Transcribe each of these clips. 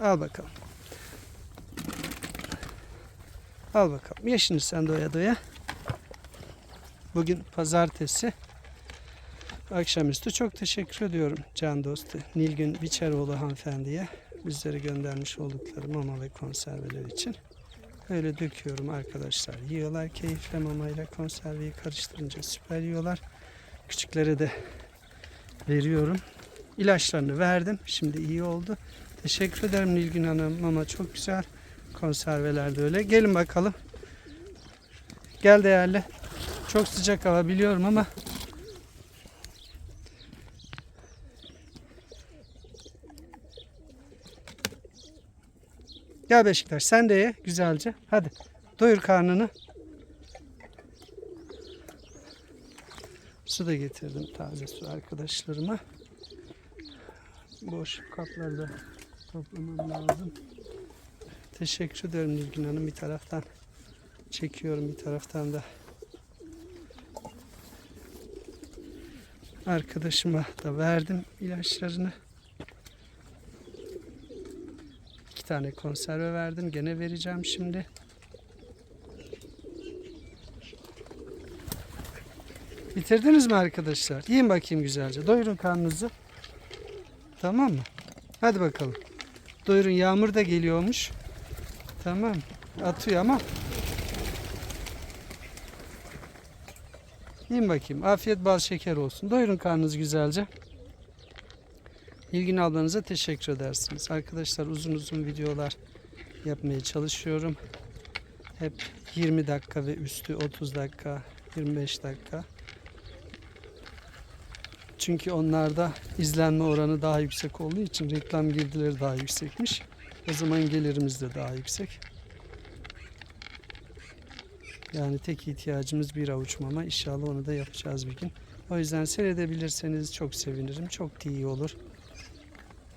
Al bakalım. Al bakalım. Şimdi sen doya doya. Bugün pazartesi. Akşamüstü çok teşekkür ediyorum can dostu Nilgün Biçeroğlu hanımefendiye bizlere göndermiş oldukları mama ve konserveler için. Öyle döküyorum arkadaşlar. Yiyorlar keyifle mamayla konserveyi karıştırınca süper yiyorlar. Küçüklere de veriyorum. İlaçlarını verdim. Şimdi iyi oldu. Teşekkür ederim Nilgün Hanım. Mama çok güzel. Konserveler de öyle. Gelin bakalım. Gel değerli. Çok sıcak hava biliyorum ama Gel Beşiktaş sen de ye güzelce. Hadi doyur karnını. Su da getirdim taze su arkadaşlarıma. Boş kapları da toplamam lazım. Teşekkür ederim Nilgün Hanım bir taraftan. Çekiyorum bir taraftan da. Arkadaşıma da verdim ilaçlarını. İki tane konserve verdim. Gene vereceğim şimdi. Bitirdiniz mi arkadaşlar? Yiyin bakayım güzelce. Doyurun karnınızı. Tamam mı? Hadi bakalım. Doyurun. Yağmur da geliyormuş. Tamam. Atıyor ama. Yiyin bakayım. Afiyet bal şeker olsun. Doyurun karnınızı güzelce. İlgin ablanıza teşekkür edersiniz. Arkadaşlar uzun uzun videolar yapmaya çalışıyorum. Hep 20 dakika ve üstü 30 dakika, 25 dakika. Çünkü onlarda izlenme oranı daha yüksek olduğu için reklam girdileri daha yüksekmiş. O zaman gelirimiz de daha yüksek. Yani tek ihtiyacımız bir avuç mama. İnşallah onu da yapacağız bir gün. O yüzden seyredebilirseniz çok sevinirim. Çok iyi olur.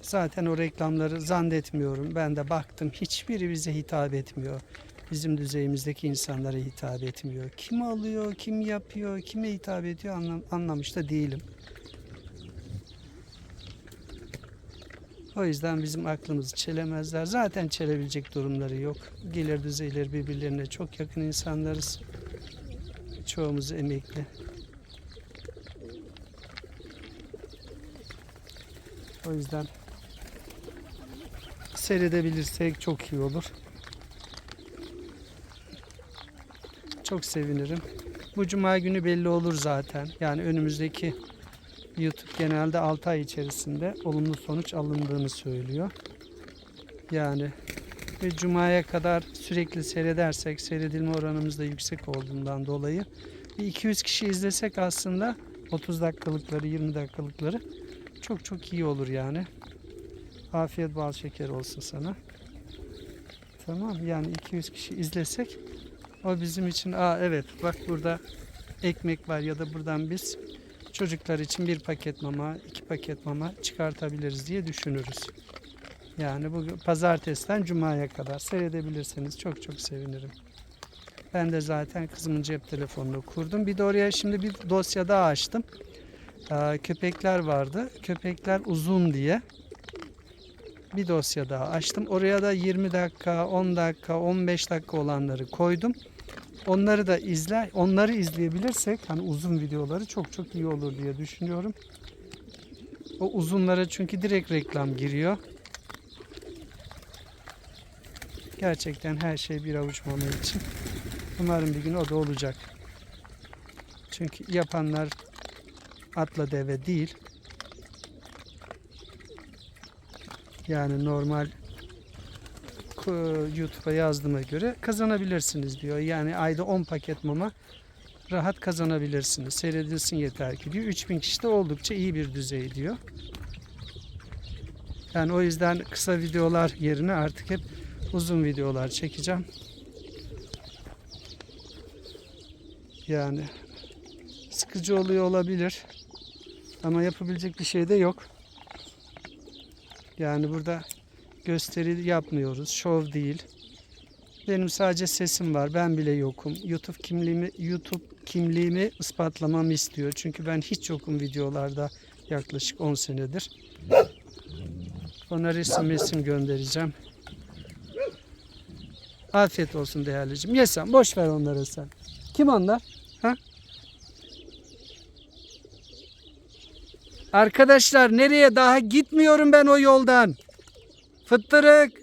Zaten o reklamları zannetmiyorum. Ben de baktım hiçbiri bize hitap etmiyor. Bizim düzeyimizdeki insanlara hitap etmiyor. Kim alıyor, kim yapıyor, kime hitap ediyor anlam- anlamış da değilim. O yüzden bizim aklımızı çelemezler. Zaten çelebilecek durumları yok. Gelir düzeyleri birbirlerine çok yakın insanlarız. Çoğumuz emekli. O yüzden seyredebilirsek çok iyi olur. Çok sevinirim. Bu cuma günü belli olur zaten. Yani önümüzdeki YouTube genelde 6 ay içerisinde olumlu sonuç alındığını söylüyor. Yani ve cumaya kadar sürekli seyredersek seyredilme oranımız da yüksek olduğundan dolayı bir 200 kişi izlesek aslında 30 dakikalıkları 20 dakikalıkları çok çok iyi olur yani. Afiyet bal şeker olsun sana. Tamam yani 200 kişi izlesek o bizim için aa evet bak burada ekmek var ya da buradan biz çocuklar için bir paket mama, iki paket mama çıkartabiliriz diye düşünürüz. Yani bu pazartesiden cumaya kadar seyredebilirseniz çok çok sevinirim. Ben de zaten kızımın cep telefonunu kurdum. Bir de oraya şimdi bir dosya daha açtım. Aa, köpekler vardı. Köpekler uzun diye bir dosya daha açtım. Oraya da 20 dakika, 10 dakika, 15 dakika olanları koydum. Onları da izle, onları izleyebilirsek hani uzun videoları çok çok iyi olur diye düşünüyorum. O uzunlara çünkü direkt reklam giriyor. Gerçekten her şey bir avuç mama için. Umarım bir gün o da olacak. Çünkü yapanlar atla deve değil. Yani normal YouTube'a yazdığıma göre kazanabilirsiniz diyor. Yani ayda 10 paket mama rahat kazanabilirsiniz. Seyredilsin yeter ki diyor. 3000 kişi de oldukça iyi bir düzey diyor. Yani o yüzden kısa videolar yerine artık hep uzun videolar çekeceğim. Yani sıkıcı oluyor olabilir. Ama yapabilecek bir şey de yok. Yani burada gösteri yapmıyoruz. Şov değil. Benim sadece sesim var. Ben bile yokum. YouTube kimliğimi YouTube kimliğimi ispatlamamı istiyor. Çünkü ben hiç yokum videolarda yaklaşık 10 senedir. Ona resim resim göndereceğim. Afiyet olsun değerlicim. Ye sen. Boş ver onları sen. Kim onlar? Ha? Arkadaşlar nereye daha gitmiyorum ben o yoldan. Fıttırık.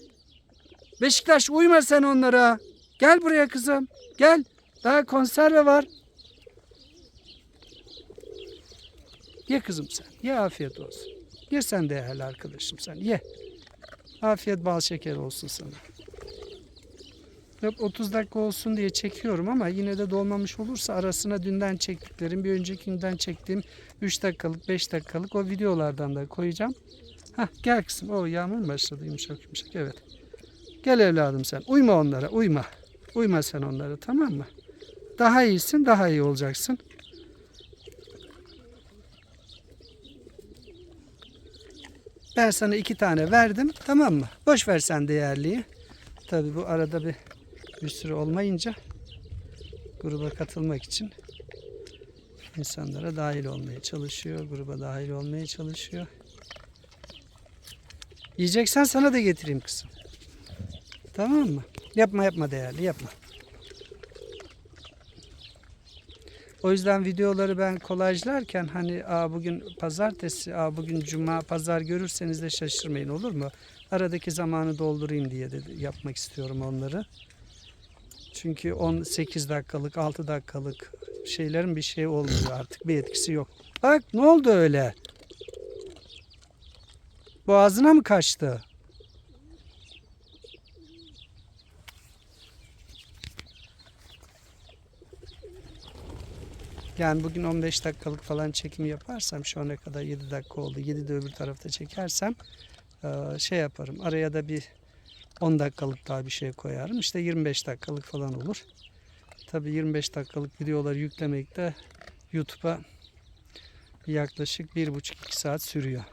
Beşiktaş uyma sen onlara. Gel buraya kızım. Gel. Daha konserve var. Ye kızım sen. Ye afiyet olsun. Ye sen değerli arkadaşım sen. Ye. Afiyet bal şeker olsun sana. Hep 30 dakika olsun diye çekiyorum ama yine de dolmamış olursa arasına dünden çektiklerim, bir önceki günden çektiğim 3 dakikalık, 5 dakikalık o videolardan da koyacağım. Hah gel kızım. O yağmur mu başladı yumuşak yumuşak. Evet. Gel evladım sen. Uyma onlara. Uyma. Uyma sen onlara tamam mı? Daha iyisin, daha iyi olacaksın. Ben sana iki tane verdim. Tamam mı? Boş ver sen değerliyi. Tabii bu arada bir bir sürü olmayınca gruba katılmak için insanlara dahil olmaya çalışıyor. Gruba dahil olmaya çalışıyor. Yiyeceksen sana da getireyim kızım. Tamam mı? Yapma yapma değerli yapma. O yüzden videoları ben kolajlarken hani Aa, bugün pazartesi, Aa, bugün cuma, pazar görürseniz de şaşırmayın olur mu? Aradaki zamanı doldurayım diye de yapmak istiyorum onları. Çünkü 18 dakikalık, 6 dakikalık şeylerin bir şey olmuyor artık. Bir etkisi yok. Bak ne oldu öyle? Boğazına mı kaçtı? Yani bugün 15 dakikalık falan çekim yaparsam şu ana kadar 7 dakika oldu. 7 de öbür tarafta çekersem eee, şey yaparım. Araya da bir 10 dakikalık daha bir şey koyarım. İşte 25 dakikalık falan olur. Tabii 25 dakikalık videoları yüklemek de YouTube'a yaklaşık 1,5-2 saat sürüyor.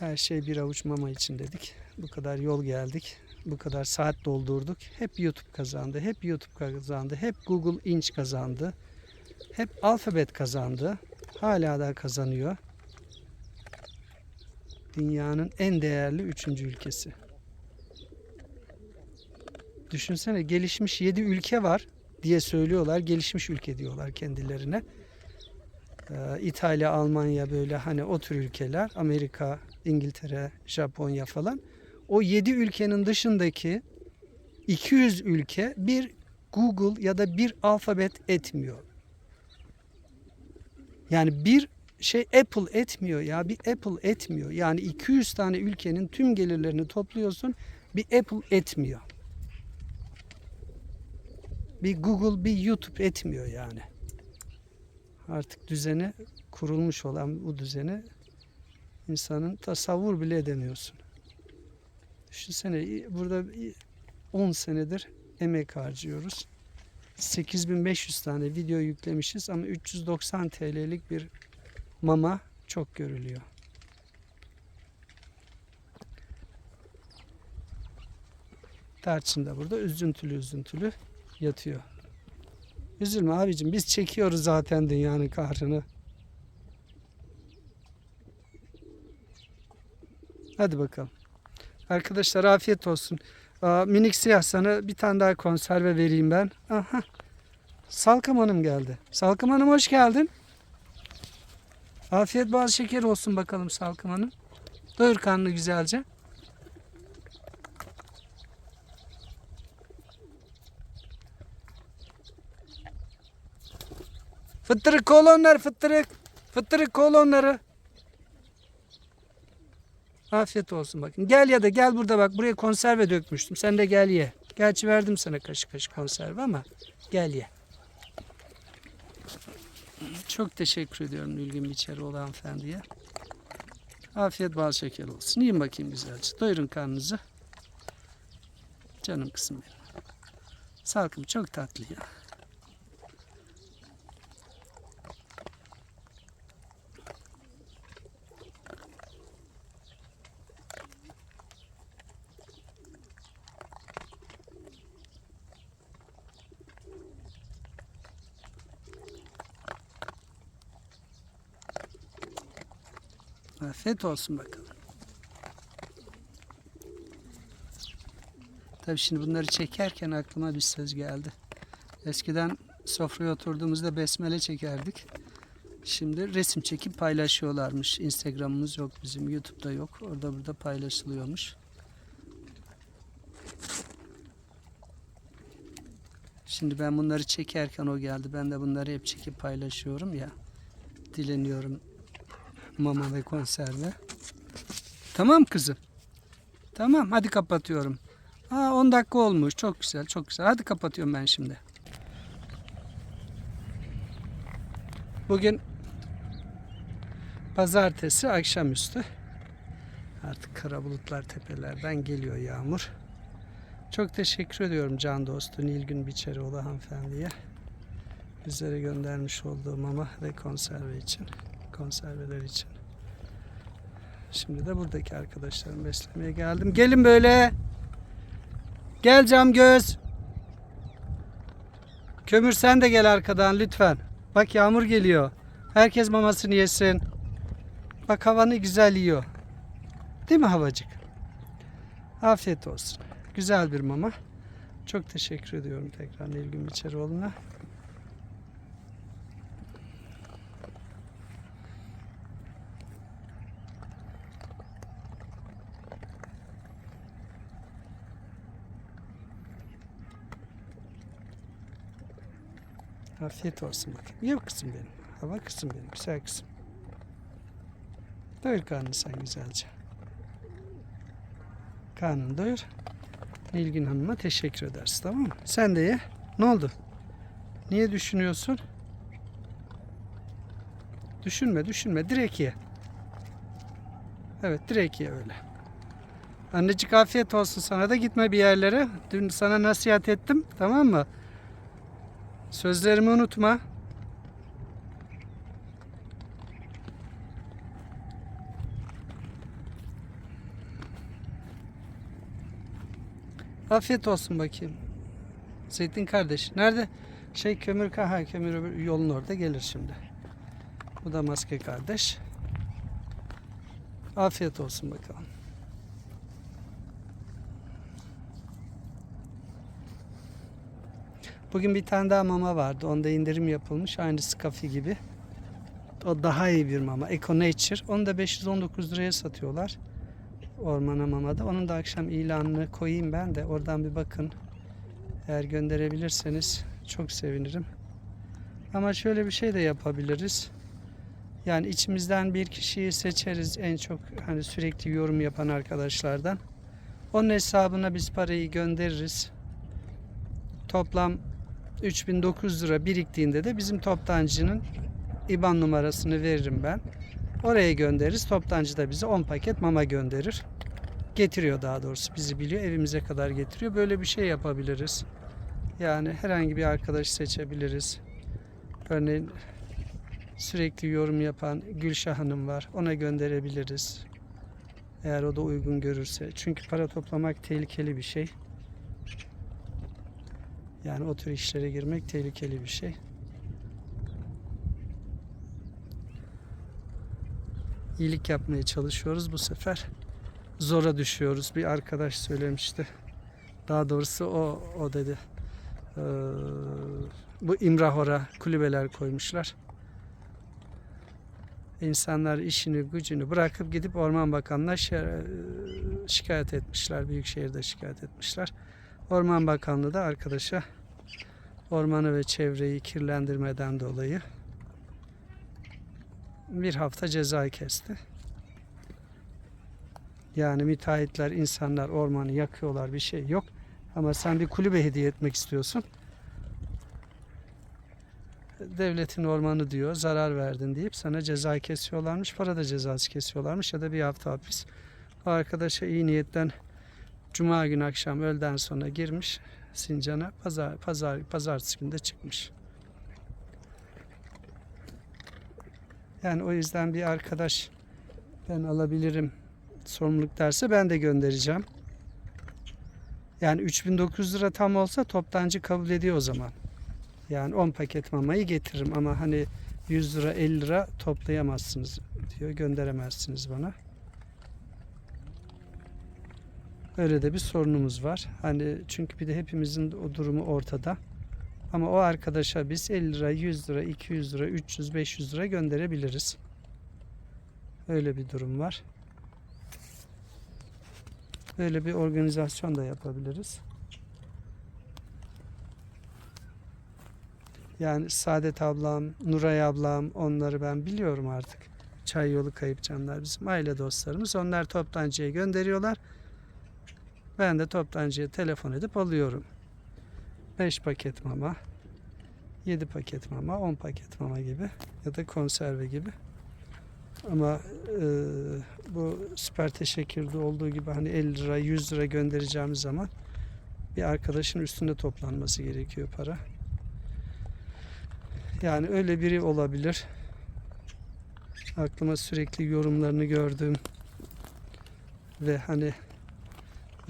Her şey bir avuç mama için dedik. Bu kadar yol geldik. Bu kadar saat doldurduk. Hep YouTube kazandı. Hep YouTube kazandı. Hep Google Inch kazandı. Hep Alphabet kazandı. Hala da kazanıyor. Dünyanın en değerli üçüncü ülkesi. Düşünsene gelişmiş 7 ülke var diye söylüyorlar. Gelişmiş ülke diyorlar kendilerine. Ee, İtalya, Almanya böyle hani o tür ülkeler. Amerika, İngiltere, Japonya falan. O 7 ülkenin dışındaki 200 ülke bir Google ya da bir alfabet etmiyor. Yani bir şey Apple etmiyor ya bir Apple etmiyor. Yani 200 tane ülkenin tüm gelirlerini topluyorsun bir Apple etmiyor. Bir Google bir YouTube etmiyor yani. Artık düzeni kurulmuş olan bu düzeni insanın tasavvur bile edemiyorsun. Düşünsene burada 10 senedir emek harcıyoruz. 8500 tane video yüklemişiz ama 390 TL'lik bir mama çok görülüyor. Tarçın da burada üzüntülü üzüntülü yatıyor. Üzülme abicim biz çekiyoruz zaten dünyanın kahrını. Hadi bakalım. Arkadaşlar afiyet olsun. Minik siyah sana bir tane daha konserve vereyim ben. Aha. Salkım Hanım geldi. Salkım Hanım hoş geldin. Afiyet bal şeker olsun bakalım Salkım Hanım. Doyur karnını güzelce. Fıttırık kolonlar fıttırık. Fıttırık kolonları. Afiyet olsun bakın. Gel ya da gel burada bak. Buraya konserve dökmüştüm. Sen de gel ye. Gerçi verdim sana kaşık kaşık konserve ama gel ye. Çok teşekkür ediyorum Nilgün Biçeri olan hanımefendiye. Afiyet bal şeker olsun. Yiyin bakayım güzelce. Doyurun karnınızı. Canım kızım benim. Salkım çok tatlı ya. Afiyet olsun bakalım. Tabii şimdi bunları çekerken aklıma bir söz geldi. Eskiden sofraya oturduğumuzda besmele çekerdik. Şimdi resim çekip paylaşıyorlarmış. Instagram'ımız yok bizim, YouTube'da yok. Orada burada paylaşılıyormuş. Şimdi ben bunları çekerken o geldi. Ben de bunları hep çekip paylaşıyorum ya. Dileniyorum mama ve konserve. Tamam kızım. Tamam hadi kapatıyorum. Aa 10 dakika olmuş. Çok güzel, çok güzel. Hadi kapatıyorum ben şimdi. Bugün pazartesi akşamüstü. Artık kara bulutlar tepelerden geliyor yağmur. Çok teşekkür ediyorum can dostu Nilgün Biçerioğlu hanımefendiye. Bizlere göndermiş olduğu mama ve konserve için, konserveler için. Şimdi de buradaki arkadaşlarımı beslemeye geldim. Gelin böyle. Gel cam göz. Kömür sen de gel arkadan lütfen. Bak yağmur geliyor. Herkes mamasını yesin. Bak havanı güzel yiyor. Değil mi havacık? Afiyet olsun. Güzel bir mama. Çok teşekkür ediyorum tekrar Nilgün Biçeroğlu'na. Afiyet olsun bakayım. Ye kızım benim. Hava kızım benim. Güzel kızım. Doyur karnını sen güzelce. Karnını doyur. Nilgün Hanım'a teşekkür ederiz tamam mı? Sen de ye. Ne oldu? Niye düşünüyorsun? Düşünme düşünme. Direkt ye. Evet direkt ye öyle. Annecik afiyet olsun sana da gitme bir yerlere. Dün sana nasihat ettim tamam mı? Sözlerimi unutma. Afiyet olsun bakayım. Zeytin kardeş. Nerede? Şey kömür ha kömür yolun orada gelir şimdi. Bu da maske kardeş. Afiyet olsun bakalım. Bugün bir tane daha mama vardı. Onda indirim yapılmış. Aynı Scafi gibi. O daha iyi bir mama. Eco Nature. Onu da 519 liraya satıyorlar. Ormana mamada. Onun da akşam ilanını koyayım ben de. Oradan bir bakın. Eğer gönderebilirseniz çok sevinirim. Ama şöyle bir şey de yapabiliriz. Yani içimizden bir kişiyi seçeriz en çok hani sürekli yorum yapan arkadaşlardan. Onun hesabına biz parayı göndeririz. Toplam 3009 lira biriktiğinde de bizim toptancının IBAN numarasını veririm ben. Oraya göndeririz. Toptancı da bize 10 paket mama gönderir. Getiriyor daha doğrusu bizi biliyor. Evimize kadar getiriyor. Böyle bir şey yapabiliriz. Yani herhangi bir arkadaş seçebiliriz. Örneğin sürekli yorum yapan Gülşah Hanım var. Ona gönderebiliriz. Eğer o da uygun görürse. Çünkü para toplamak tehlikeli bir şey. Yani o tür işlere girmek tehlikeli bir şey. İyilik yapmaya çalışıyoruz bu sefer. Zora düşüyoruz. Bir arkadaş söylemişti. Daha doğrusu o o dedi. Ee, bu İmrahor'a kulübeler koymuşlar. İnsanlar işini gücünü bırakıp gidip Orman Bakanı'na şi- şikayet etmişler. Büyükşehir'de şikayet etmişler. Orman Bakanlığı da arkadaşa ormanı ve çevreyi kirlendirmeden dolayı bir hafta ceza kesti. Yani müteahhitler, insanlar ormanı yakıyorlar bir şey yok. Ama sen bir kulübe hediye etmek istiyorsun. Devletin ormanı diyor, zarar verdin deyip sana ceza kesiyorlarmış. Para da cezası kesiyorlarmış ya da bir hafta hapis. O arkadaşa iyi niyetten Cuma günü akşam öğleden sonra girmiş Sincan'a. Pazar, pazar, pazartesi günü de çıkmış. Yani o yüzden bir arkadaş ben alabilirim sorumluluk derse ben de göndereceğim. Yani 3900 lira tam olsa toptancı kabul ediyor o zaman. Yani 10 paket mamayı getiririm ama hani 100 lira 50 lira toplayamazsınız diyor. Gönderemezsiniz bana. Öyle de bir sorunumuz var. Hani çünkü bir de hepimizin o durumu ortada. Ama o arkadaşa biz 50 lira, 100 lira, 200 lira, 300, 500 lira gönderebiliriz. Öyle bir durum var. Böyle bir organizasyon da yapabiliriz. Yani Saadet ablam, Nuray ablam onları ben biliyorum artık. Çay yolu kayıp canlar bizim aile dostlarımız. Onlar toptancıya gönderiyorlar. Ben de toptancıya telefon edip alıyorum. 5 paket mama, 7 paket mama, 10 paket mama gibi ya da konserve gibi. Ama e, bu süper teşekkürde olduğu gibi hani 50 lira 100 lira göndereceğimiz zaman bir arkadaşın üstünde toplanması gerekiyor para. Yani öyle biri olabilir. Aklıma sürekli yorumlarını gördüğüm ve hani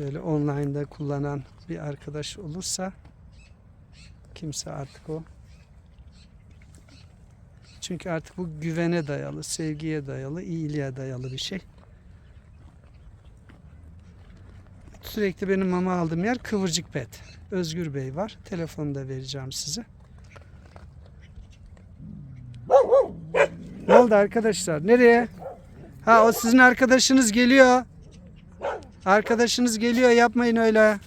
böyle online'da kullanan bir arkadaş olursa kimse artık o. Çünkü artık bu güvene dayalı, sevgiye dayalı, iyiliğe dayalı bir şey. Sürekli benim mama aldığım yer Kıvırcık Pet. Özgür Bey var. Telefonu da vereceğim size. Ne oldu arkadaşlar? Nereye? Ha o sizin arkadaşınız geliyor. Arkadaşınız geliyor yapmayın öyle.